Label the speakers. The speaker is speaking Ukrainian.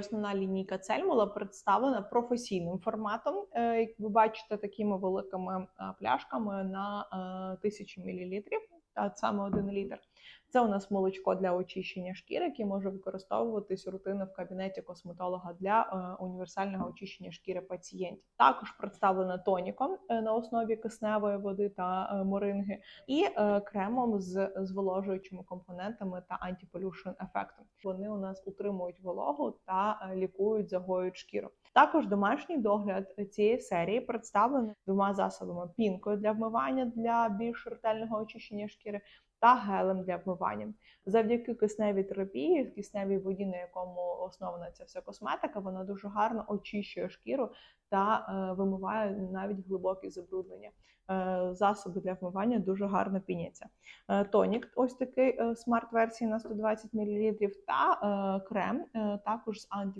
Speaker 1: Основна лінійка Цельмула представлена професійним форматом. Е, Як ви бачите, такими великими е, пляшками на е, 1000 мл, а саме 1 літр. Це у нас молочко для очищення шкіри, яке може використовуватись рутинно в кабінеті косметолога для е, універсального очищення шкіри пацієнтів. Також представлена тоніком е, на основі кисневої води та е, моринги, і кремом з зволожуючими компонентами та антиполюшн ефектом. Вони у нас утримують вологу та лікують, загоюють шкіру. Також домашній догляд цієї серії представлений двома засобами: пінкою для вмивання для більш ретельного очищення шкіри та гелем для вмивання. Завдяки кисневій терапії, кисневій воді, на якому основана ця вся косметика, вона дуже гарно очищує шкіру та е, вимиває навіть глибокі забруднення. Е, засоби для вмивання дуже гарно піняться. Е, Тонік, ось такий е, смарт-версії на 120 мл, та е, крем е, також з анти